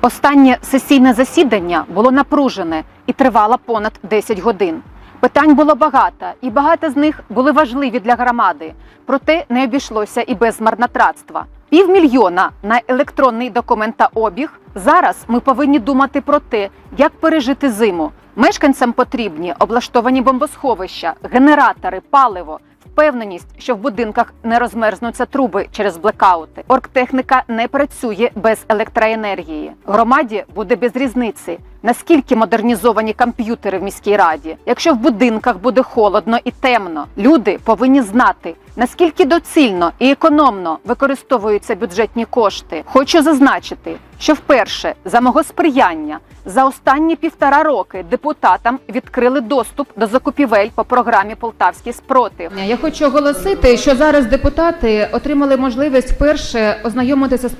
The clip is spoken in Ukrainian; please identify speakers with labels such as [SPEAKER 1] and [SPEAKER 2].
[SPEAKER 1] Останнє сесійне засідання було напружене і тривало понад 10 годин. Питань було багато, і багато з них були важливі для громади. Проте не обійшлося і без марнотратства. Півмільйона на електронний документообіг. Зараз ми повинні думати про те, як пережити зиму. Мешканцям потрібні облаштовані бомбосховища, генератори, паливо, впевненість, що в будинках не розмерзнуться труби через блекаути. Оргтехніка не працює без електроенергії. Громаді буде без різниці. Наскільки модернізовані комп'ютери в міській раді? Якщо в будинках буде холодно і темно, люди повинні знати, наскільки доцільно і економно використовуються бюджетні кошти. Хочу зазначити, що вперше за мого сприяння за останні півтора роки депутатам відкрили доступ до закупівель по програмі Полтавський спротив.
[SPEAKER 2] Я хочу оголосити, що зараз депутати отримали можливість вперше ознайомитися з